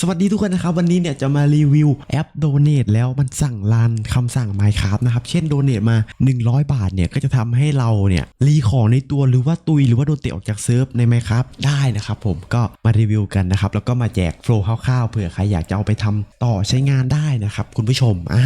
สวัสดีทุกคนนะครับ วันนี้เนี่ยจะมารีวิวแอป Donate แล้วมันสั่งรันคำสั่ง Minecraft นะครับ เช่น Donate มา 100 บาทเนี่ย ก็จะทำให้เราเนี่ย รีของในตัวหรือว่าตุยหรือว่าโดนเตะออกจากเซิร์ฟใน Minecraft ได้นะครับผมก็มารีวิวกันนะครับ แล้วก็มาแจกโฟล์คร่าวๆเผื่อใครอยากจะเอาไปทำต่อใช้งานได้นะครับ คุณผู้ชมอ่า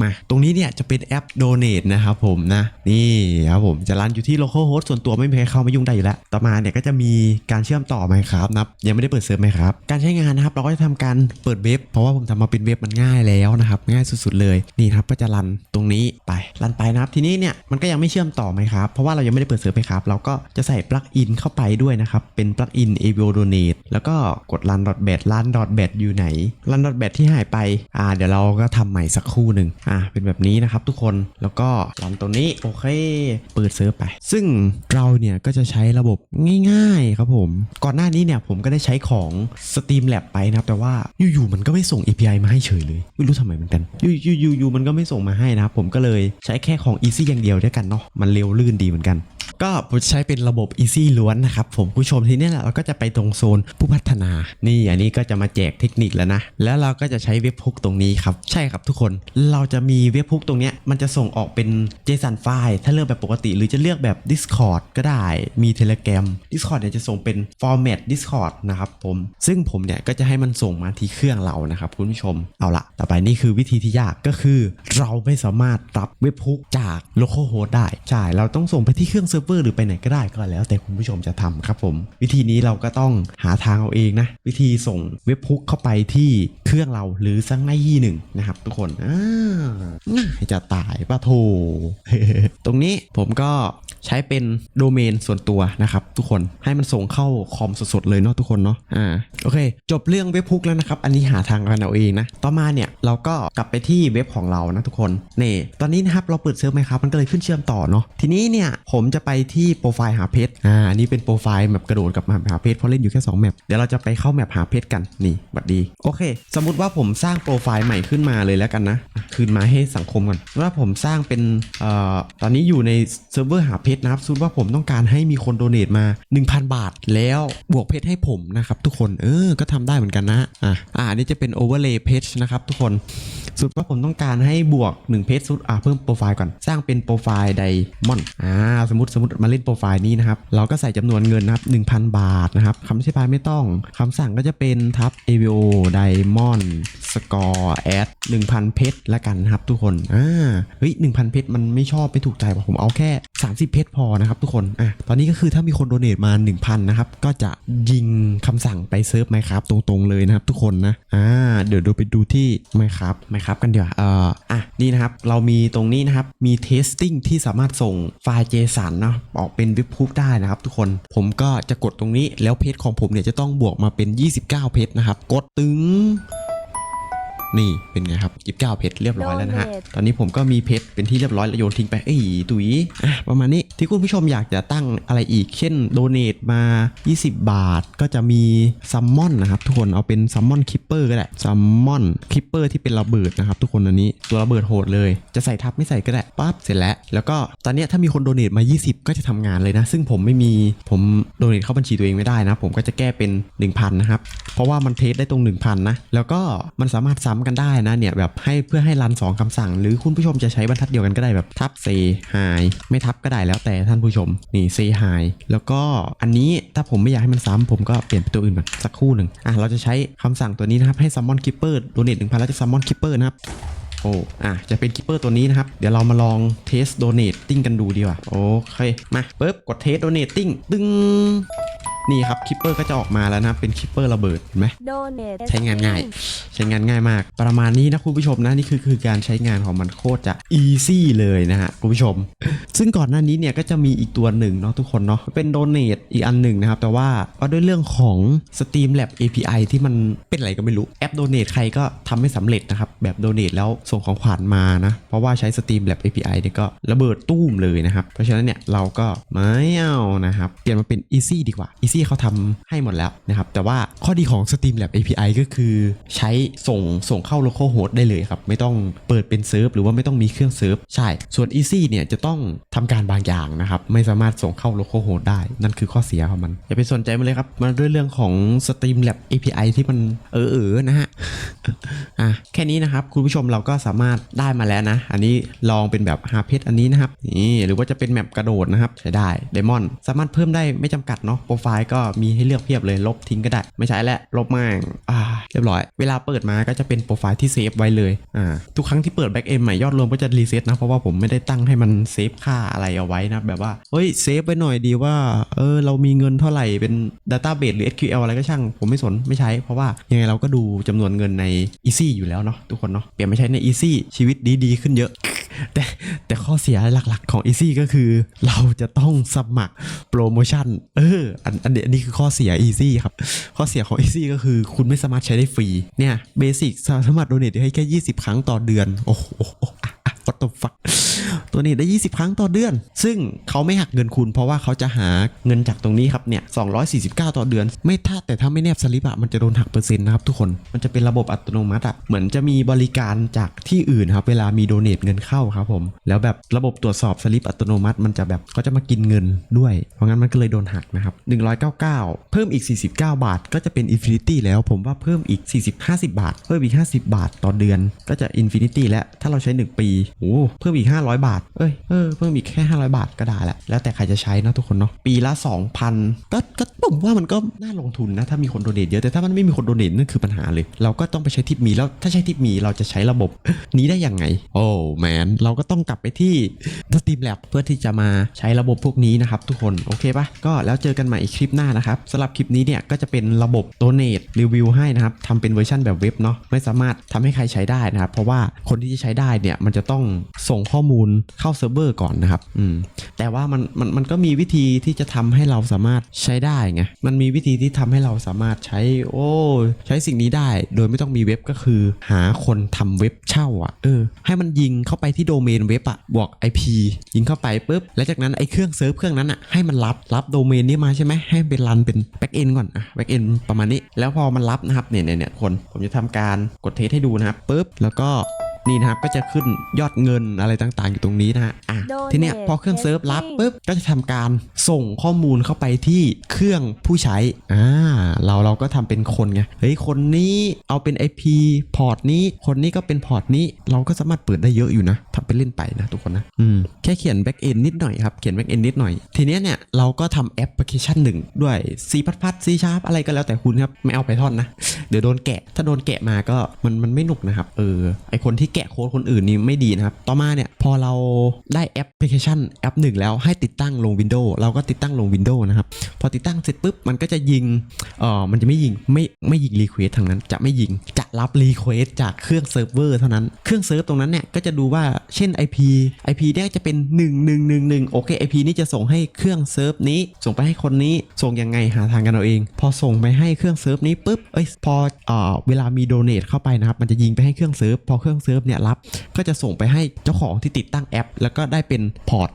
มาตรงนี้เนี่ยจะเป็นแอป Donate นะครับผมนะนี่ครับผมจะรันอยู่ที่ localhost ส่วนตัวไม่มีใครเข้ามายุ่งได้อยู่แล้วต่อมาเนี่ยก็จะมีการเชื่อมต่อ Minecraft นะครับยังไม่ได้เปิดเซิร์ฟ Minecraft การใช้งานนะครับเราก็จะทำการเปิดเว็บ เพราะว่าผมทำมาเป็นเว็บมันง่ายแล้วนะครับ ง่ายสุดๆเลยนี่ครับก็จะรันตรงนี้ไปรันไปนะครับทีนี้เนี่ยมันก็ยังไม่เชื่อมต่อ Minecraft เพราะว่าเรายังไม่ได้เปิดเซิร์ฟ Minecraft เราก็จะใส่ปลั๊กอินเข้าไปด้วยนะครับเป็นปลั๊กอิน a v o Donate แล้วก็กด run bat run bat อทแบทอยู่ไหน run bat ที่หายไปอ่าเดี๋ยวเราก็ทำใหม่สักครู่หนึ่งอ่าเป็นแบบนี้นะครับทุกคนแล้วก็รันตัวนี้โอเค เปิดเซิร์ฟไป ซึ่งเราเนี่ยก็จะใช้ระบบง่าย ๆ ครับผม ก่อนหน้านี้เนี่ยผมก็ได้ใช้ของ Steam Lab ไปนะครับแต่ว่าอยู่ๆมันก็ไม่ส่ง API มาให้เฉยเลย ไม่รู้ทำไมเหมือนกันอยู่ๆมันก็ไม่ส่งมาให้นะครับผมก็เลยใช้แค่ของ Easy อย่างเดียวด้วยกันเนาะมันเร็วลื่นดีเหมือนกัน ก็ใช้เป็นระบบ Easy ล้วนนะครับผมผู้ชมทีนี้แหละเราก็จะไปตรงโซนผู้พัฒนา นี่อันนี้ก็จะมาแจกเทคนิคแล้วนะ แล้วเราก็จะใช้เว็บพุกตรงนี้ครับ ใช่ครับทุกคนเราจะมีเว็บพุกตรงนี้มันจะส่งออกเป็น JSON ไฟล์ถ้าเลือกแบบปกติ หรือจะเลือกแบบ Discord ก็ได้มี Telegram Discord เนี่ยจะส่งเป็น format Discord นะครับผมซึ่งผมเนี่ยก็จะให้มันส่งมาที่เครื่องเรานะครับคุณผู้ชมเอาละต่อไปนี่คือวิธีที่ยากก็คือ เราไม่สามารถรับเว็บพุกจาก localhost ได้ใช่เราต้องส่งไปที่เครื่องเซิร์ฟเวอร์หรือไปไหนก็ได้ก็แล้ว แต่คุณผู้ชมจะทำครับผม วิธีนี้เราก็ต้องหาทางเอาเองนะ วิธีส่งเว็บพุกเข้าไปที่เครื่องเราหรือสักในยี่หนึ่งนะครับทุกคนอ่าจะตายปะโถตรงนี้ผมก็ ใช้เป็นโดเมนส่วนตัวนะครับทุกคนให้มันส่งเข้าคอมสดๆเลยเนาะทุกคนเนาะอ่าโอเค จบเรื่องเว็บพุกแล้วนะครับ อันนี้หาทางกันเอาเองนะ ต่อมาเนี่ยเราก็กลับไปที่เว็บของเรานะทุกคนนี่ตอนนี้นะครับเราเปิดเซิร์ฟไหมครับมันก็เลยขึ้นเชื่อมต่อเนาะทีนี้เนี่ยผมจะไปที่โปรไฟล์หาเพชรอ่าอันนี้เป็นโปรไฟล์แบบกระโดดกับมปหาเพชรเพราะเล่นอยู่แค่2แมปเดี๋ยวเราจะไปเข้าแมปหาเพชรกันนี่บัดดีโอเค สมมติว่าผมสร้างโปรไฟล์ใหม่ขึ้นมาเลยแล้วกันนะอะคืนมาให้สังคมก่อนว่าผมสร้างเป็นเอ่อตอนนี้อยู่ในเซิร์ฟเวอร์หาเพชรนะครับสมมติว่าผมต้องการให้มีคนโดเนทมา 1,000 บาทแล้วบวกเพชรให้ผมนะครับทุกคนเออก็ทำได้เหมือนกันนะอะอ่าอันนี้จะเป็นโอเวอร์เลย์เพจนะครับทุกคน สุดว่าผมต้องการให้บวก1เพจสุดอะเพิ่มโปรไฟล์ก่อนสร้างเป็นโปรไฟล์ไดมอนด์อ่าสมมติสมมติมาเล่นโปรไฟล์นี้นะครับเราก็ใส่จำนวนเงินนะครับ1,000 บาทนะครับคำอธิบายไม่ต้องคำสั่งก็จะเป็นทับ AVO Diamond Score Add 1,000 เพชรละกันนะครับทุกคนอ่าเฮ้ย1,000 เพชรมันไม่ชอบไม่ถูกใจว่ะผมเอาแค่ 30 เพชรพอนะครับทุกคนอะตอนนี้ก็คือถ้ามีคนโดเนทมา 1,000นะครับก็จะยิงคำสั่งไปเซิร์ฟไหมครับตรงๆเลยนะครับทุกคนนะอ่าเดี๋ยวดูไปดูที่ไหมครับไหมครับกันเดี๋ยวเอ่ออะนี่นะครับเรามีตรงนี้นะครับมี testing ที่สามารถส่งไฟล์ JSON เนาะออกเป็นวิบพุกได้นะครับทุกคนผมก็จะกดตรงนี้แล้วเพจของผมเนี่ยจะต้องบวกมาเป็น 29 เพจนะครับกดตึง นี่เป็นไงครับ 29 เพชรเรียบร้อยแล้วนะฮะ Donate ตอนนี้ผมก็มีเพชรเป็นที่เรียบร้อยแล้วโยนทิ้งไป เอ้ยตุ๋ยอะประมาณนี้ที่คุณผู้ชมอยากจะตั้งอะไรอีก เช่นโดเน a มา 20 บาทก็จะมีซัมมอนนะครับทุกคนเอาเป็นซัมมอนคิปเปอร์ก็ได้ซัมมอนคิปเปอร์ที่เป็นระเบิดนะครับทุกคนอันนี้ตัวระเบิดโหดเลย จะใส่ทับไม่ใส่ก็ได้ปั๊บเสร็จแล้ว แล้วก็ตอนเนี้ยถ้ามีคนโดเน a มา 20 ก็จะทำงานเลยนะ ซึ่งผมไม่มีผมโดเน a เข้าบัญชีตัวเองไม่ได้นะ ผมก็จะแก้เป็น 1,000 นะครับ เพราะว่ามันเทสได้ตรง 1,000 นะ แล้วก็มันสามารถซ้ำกันได้นะเนี่ยแบบให้เพื่อให้รัน 2คำสั่ง หรือคุณผู้ชมจะใช้บรรทัดเดียวกันก็ได้แบบทับเซไฮไม่ทับก็ได้แล้วแต่ท่านผู้ชมนี่เซไฮแล้วก็อันนี้ถ้าผมไม่อยากให้มันซ้ำผมก็เปลี่ยนเป็นตัวอื่นก่อนสักคู่หนึ่งอะเราจะใช้คำสั่งตัวนี้นะครับให้ซัมมอนคิปเปอร์โดเนทหนึ่งพันแล้วจะซัมมอนคิปเปอร์นะครับโอ้อะจะเป็นคิปเปอร์ตัวนี้นะครับ เดี๋ยวเรามาลองเทสโดเน t ติ้งกันดูดีกว่า โอเค มาปุ๊บ กดเทสโดเน t ติ้งตึ้ง นี่ครับคิปเปอร์ก็จะออกมาแล้วนะเป็นคิปเปอร์ระเบิดเห็นไหม Donate ใช้งานง่าย ใช้งานง่ายมาก ประมาณนี้นะคุณผู้ชมนะนี่คือคือการใช้งานของมันโคตรจะ easy เลยนะฮะคุณผู้ชม ซึ่งก่อนหน้านี้เนี่ยก็จะมีอีกตัวหนึ่งเนาะทุกคนเนาะเป็น donate อีกอันหนึ่งนะครับแต่ว่าก็ด้วยเรื่องของ Steam Lab API ที่มันเป็นอะไรก็ไม่รู้แอป donate ใครก็ทำไม่สำเร็จนะครับแบบ donate แล้วส่งของขวัญมานะเพราะว่าใช้ Steam Lab API เนี่ยก็ระเบิดตู้มเลยนะครับเพราะฉะนั้นเนี่ยเราก็ไม่เอานะครับเปลี่ยนมาเป็น easy ดีกว่า easy ี่เขาทำให้หมดแล้วนะครับ แต่ว่าข้อดีของ Steam Lab API ก็คือ ใช้ส่งส่งเข้า localhost ได้เลยครับ ไม่ต้องเปิดเป็นเซิร์ฟหรือว่าไม่ต้องมีเครื่องเซิร์ฟใช่ ส่วน easy เนี่ยจะต้องทำการบางอย่างนะครับ ไม่สามารถส่งเข้า localhost ได้ นั่นคือข้อเสียของมัน อย่าไปสนใจมันเลยครับ มาด้วยเรื่องของ Steamlab API ที่มันเออเออๆนะฮะอะแค่นี้นะครับ คุณผู้ชมเราก็สามารถได้มาแล้วนะ อันนี้ลองเป็นแบบหาเพชรอันนี้นะครับนี่หรือว่าจะเป็นแมปกระโดดนะครับใช้ได้เดมอนสามารถเพิ่มได้ไม่จำกัดเนาะโปรไฟล์ก็มีให้เลือกเพียบเลยลบทิ้งก็ได้ ไม่ใช้แล้วลบมากอ่าเรียบร้อย เวลาเปิดมาก็จะเป็นโปรไฟล์ที่เซฟไว้เลยอ่าทุกครั้งที่เปิดแบ็กเอนใหม่ยอดรวมก็จะรีเซ็ตนะเพราะว่าผมไม่ได้ตั้งให้มันเซฟค่าอะไรเอาไว้นะแบบว่าเฮ้ยเซฟไว้หน่อยดีว่าเออเรามีเงินเท่าไหร่เป็น Database หรือ SQL อะไรก็ช่าง ผมไม่สนไม่ใช้ เพราะว่ายังไงเราก็ดูจำนวนเงินใน Easy อยู่แล้วเนาะทุกคนเนาะเปลี่ยนมาใช้ใน Easy ชีวิตดีๆขึ้นเยอะ แต่แต่ข้อเสียหลักๆของ Easy ก็คือ เราจะต้องสมัครโปรโมชั่น เออ อันอันนี้อันนี้คือข้อเสีย Easy ครับ ข้อเสียของ Easy ก็คือคุณไม่สามารถใช้ได้ฟรี เนี่ยเบสิกสามารถโดเนทให้แค่ 20 ครั้งต่อเดือน โอ้โหอะอะ what the fuck ตัวนี้ได้ 20 ครั้งต่อเดือน ซึ่งเขาไม่หักเงินคุณเพราะว่าเขาจะหาเงินจากตรงนี้ครับเนี่ย249 ต่อเดือน ไม่ถ้าแต่ถ้าไม่แนบสลิปอะมันจะโดนหักเปอร์เซ็นต์นะครับทุกคนมันจะเป็นระบบอัตโนมัติอะเหมือนจะมีบริการจากที่อื่นครับเวลามีโดเนทเงินเข้าครับผมแล้วแบบระบบตรวจสอบสลิปอัตโนมัติ มันจะแบบก็จะมากินเงินด้วย เพราะงั้นมันก็เลยโดนหักนะครับ199 เพิ่มอีก 49 บาท ก็จะเป็น Infinity แล้วผมว่าเพิ่มอีก 40 50 บาท เพิ่มอีก 50 บาทต่อเดือน ก็จะ Infinity แล้วถ้าเราใช้ 1 ปีโอ้เพิ่มอีก 500 บาทเอ้ยเออเพิ่มอีกแค่ 500 บาทก็ได้แหละแล้วแต่ใครจะใช้นะทุกคนเนาะปีละ 2,000 ก็ก็ผมว่ามันก็น่าลงทุนนะถ้ามีคนโดเนทเยอะแต่ถ้ามันไม่มีคนโดเนทนั่นคือปัญหาเลย เราก็ต้องไปใช้ทิปมีแล้วถ้าใช้ทิปมีเราจะใช้ระบบนี้ได้ยังไง โอ้แมนเราก็ต้องกลับไปที่ Steam Lab เพื่อที่จะมาใช้ระบบพวกนี้นะครับทุกคนโอเคปะก็แล้วเจอกันใหม่อีกคลิปหน้านะครับสำหรับคลิปนี้เนี่ยก็จะเป็นระบบ Donate รีวิวให้นะครับทำเป็นเวอร์ชันแบบเว็บเนาะไม่สามารถทำให้ใครใช้ได้นะครับเพราะว่าคนที่จะใช้ได้เนี่ยมันจะต้องส่งข้อมูลเข้าเซิร์ฟเวอร์ก่อนนะครับอืมแต่ว่ามันมันมันก็มีวิธีที่จะทำให้เราสามารถใช้ได้ไงมันมีวิธีที่ทำให้เราสามารถใช้โอ้ใช้สิ่งนี้ได้ โดยไม่ต้องมีเว็บก็คือ หาคนทำเว็บเช่าอะเออให้มันยิงเข้าไปที่โดเมนเว็บอะบวก IP ยิงเข้าไปปุ๊บแล้วจากนั้นไอ้เครื่องเซิร์ฟเครื่องนั้นอะให้มันรับรับโดเมนนี้มาใช่ไหมให้เป็นรันเป็นแบ็กเอนก่อนอะแบ็กเอนประมาณนี้ แล้วพอมันรับนะครับเนี่ยเนี่ยเนี่ยคนผมจะทำการกดเทสให้ดูนะครับปุ๊บแล้วก็ นี่นะครับก็จะขึ้นยอดเงินอะไรต่างๆ อยู่ตรงนี้นะฮะอะ Donate ทีเนี้ยพอเครื่องเซิร์ฟรับปุ๊บก็จะทำการส่งข้อมูลเข้าไปที่เครื่องผู้ใช้อ่าเราเราก็ทำเป็นคนไงเฮ้ยคนนี้เอาเป็น IP พอร์ตนี้ คนนี้ก็เป็นพอร์ตนี้เราก็สามารถเปิดได้เยอะอยู่นะทำไปเล่นไปนะทุกคนนะอืมแค่เขียน back end นิดหน่อยครับเขียน back end นิดหน่อย ทีเนี้ยเนี่ยเราก็ทำแอปพลิเคชันหนึ่งด้วย C พัดพัด C sharp อะไรก็แล้วแต่คุณครับไม่เอาไปท่อนนะเดี๋ยวโดนแกะถ้าโดนแกะมาก็มันมันไม่หนุกนะครับเออไอคนที่แกะโค้ดคนอื่นนี่ไม่ดีนะครับ ต่อมาเนี่ยพอเราได้แอปพลิเคชันแอปหนึ่งแล้วให้ติดตั้งลง Windows เราก็ติดตั้งลง Windows นะครับพอติดตั้งเสร็จปุ๊บมันก็จะยิงเออมันจะไม่ยิงไม่ไม่ยิงรีเควสทางนั้นจะไม่ยิงจะ รับรีเควสจากเครื่องเซิร์ฟเวอร์เท่านั้น เครื่องเซิร์ฟตรงนั้นเนี่ยก็จะดูว่าเช่น IP IP เนี่ยจะเป็น 1 1 1 1 โอเค IP นี่จะส่งให้เครื่องเซิร์ฟนี้ ส่งไปให้คนนี้ ส่งยังไงหาทางกันเอาเอง พอส่งไปให้เครื่องเซิร์ฟนี้ปุ๊บ เอ้ย พอเอ่อเวลามีโดเนทเข้าไปนะครับ มันจะยิงไปให้เครื่องเซิร์ฟ พอเครื่องเซิร์ฟเนี่ยรับ ก็จะส่งไปให้เจ้าของที่ติดตั้งแอป แล้วก็ได้เป็นพอร์ต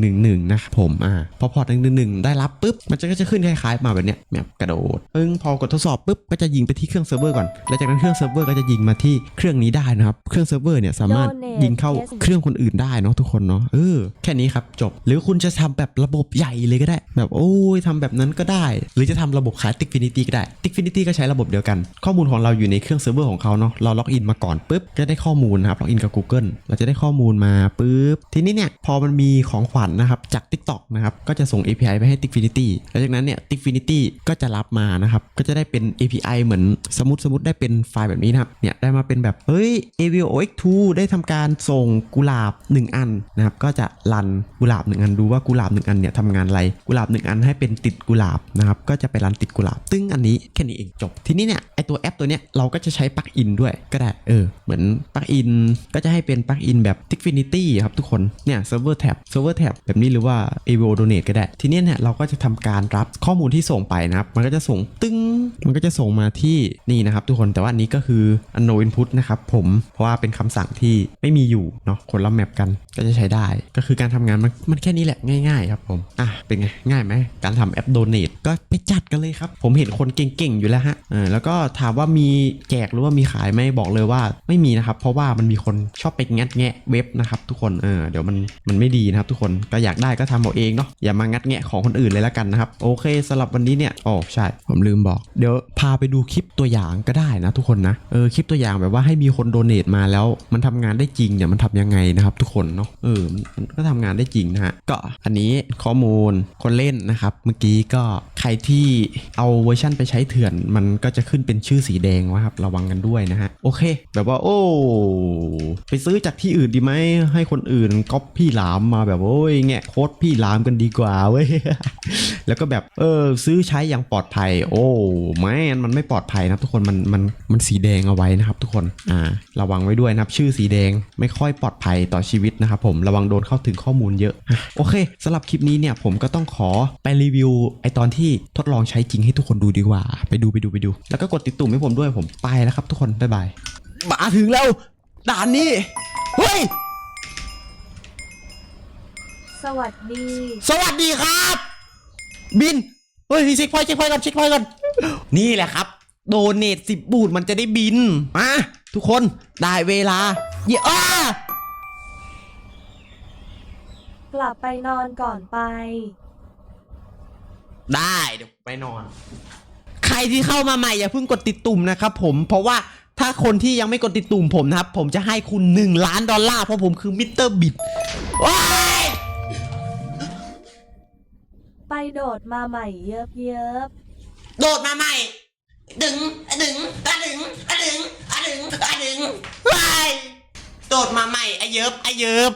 1111 นะครับผม อ่า พอพอร์ต 111 ได้รับปุ๊บ มันจะก็จะขึ้นคล้ายๆมาแบบเนี้ยแบบกระโดดปึ้งพอกดทดสอบปุ๊บ ก็จะยิงไปที่เครื่องเซิร์ฟเวอร์ก่อน แล้วจากนั้นเครื่องเซิร์ฟเวอร์ก็จะยิงมาที่เครื่องนี้ได้นะครับ เครื่องเซิร์ฟเวอร์เนี่ยสามารถ Donate ยิงเข้า Test เครื่องคนอื่นได้เนาะทุกคนเนาะเออแค่นี้ครับจบ หรือคุณจะทำแบบระบบใหญ่เลยก็ได้ แบบโอ้ยทำแบบนั้นก็ได้ หรือจะทำระบบขาย Tikfinity ก็ได้ Tikfinity ก็ใช้ระบบเดียวกัน ข้อมูลของเราอยู่ในเครื่องเซิร์ฟเวอร์ของเขาเนาะเราล็อกอินมาก่อนปุ๊บก็ได้ข้อมูลนะครับล็อกอินกับ Google เราจะได้ข้อมูลมาปุ๊บทีนี้เนี่ยพอมันมีของขวัญนะครับจาก TikTok นะครับก็จะส่ง API ไปให้ Tikfinity แล้วจากนั้นเนี่ย Tikfinity ก็จะรับมานะครับก็จะได้เป็น API เหมือนสมมติสมมติได้เป็นไฟล์แบบนี้นะครับเนี่ยได้มาเป็นแบบเฮ้ย AVOX2 ได้ทำการส่งกุหลาบ 1 อันนะครับก็จะรันกุหลาบ 1 อันดูว่ากุหลาบ 1 อันเนี่ยทำงานอะไรกุหลาบ 1 อันให้เป็นติดกุหลาบนะครับก็จะไปรันติดกุหลาบตึ้งอันนี้แค่นี้เองจบ ทีนี้เนี่ยไอตัวแอปตัวเนี้ยเราก็จะใช้ปลั๊กอินด้วยก็ได้เออเหมือนปลั๊กอินก็จะให้เป็นปลั๊กอินแบบ Tikfinity ครับทุกคนเนี่ย Server Tab Server Tab แท็บแบบนี้หรือว่า AVO Donate ก็ได้ ทีนี้เนี่ยเราก็จะทำการรับข้อมูลที่ส่งไปนะครับมันก็จะส่งตึ้งมันก็จะส่งมาที่นี่นะครับทุกคนแต่ว่านี้ก็ก็คือ no input นะครับผม เพราะว่าเป็นคำสั่งที่ไม่มีอยู่เนาะคนละแมปกันก็จะใช้ได้ ก็คือการทำงานมันมันแค่นี้แหละง่ายๆครับผม อะเป็นไงง่ายไหมการทำแอป donate ก็ไปจัดกันเลยครับ ผมเห็นคนเก่งๆอยู่แล้วฮะเออแล้วก็ถามว่ามีแจกหรือว่ามีขายไหมบอกเลยว่าไม่มีนะครับ เพราะว่ามันมีคนชอบไปงัดแงะเว็บนะครับทุกคนเออเดี๋ยวมันมันไม่ดีนะครับทุกคนก็อยากได้ก็ทำเอาเองเนาะอย่ามางัดแงะของคนอื่นเลยละกันนะครับโอเคสำหรับวันนี้เนี่ยโอ๋อใช่ผมลืมบอก เดี๋ยวพาไปดูคลิปตัวอย่างก็ได้นะทุกคนนะเออคลิปตัวอย่างแบบว่าให้มีคนโดเนทมาแล้ว มันทำงานได้จริงเนี่ยมันทำยังไงนะครับ ทุกคนเนาะเออมันก็ทำงานได้จริงนะฮะก็อันนี้ข้อมูลคนเล่นนะครับ เมื่อกี้ก็ใครที่เอาเวอร์ชั่นไปใช้เถื่อน มันก็จะขึ้นเป็นชื่อสีแดงนะครับ ระวังกันด้วยนะฮะ โอเค แบบว่าโอ้ไปซื้อจากที่อื่นดีไหมให้คนอื่นก๊อปพี่หลามมาแบบโอ้ยแงะโค้ดพี่หลามกันดีกว่าเว้ยแล้วก็แบบเออซื้อใช้อย่างปลอดภัย โอ้ไม่งั้นมันไม่ปลอดภัยนะครับทุกคนมันมันมันสีแดงเอาไว้นะครับ ทุกคนอ่าระวังไว้ด้วยนะครับ ชื่อสีแดงไม่ค่อยปลอดภัยต่อชีวิตนะครับผมระวังโดนเข้าถึงข้อมูลเยอะโอเคสำหรับคลิปนี้เนี่ยผมก็ต้องขอไปรีวิวไอตอนที่ทดลองใช้จริงให้ทุกคนดูดีกว่า ไปดูไปดูไปดู แล้วก็กดติดตุ่มให้ผมด้วยผมไปแล้วครับ ทุกคนบ๊ายบายมาถึงแล้วด่านนี้เฮ้ยสวัสดี สวัสดีครับ บินเฮ้ยเช็คพอยต์เช็คพอยต์ก่อนเช็คพอยต์ก่อนนี่แหละครับ โดเนทสิบบูทมันจะได้บินมาทุกคนได้เวลาเย้อ้ากลับไปนอนก่อนไป ได้เดี๋ยวไปนอน ใครที่เข้ามาใหม่อย่าเพิ่งกดติดตุ่มนะครับผมเพราะว่าถ้าคนที่ยังไม่กดติดตุ่มผมนะครับ ผมจะให้คุณ 1 ล้านดอลลาร์เพราะผมคือมิสเตอร์บิดว้ายไปโดดมาใหม่เยิบเยิบโดดมาใหม่ ดึงอะดึงอะดึงอะดึงอะดึงอะดึงว้ายโดดมาใหม่อะเยิบอะเยิบ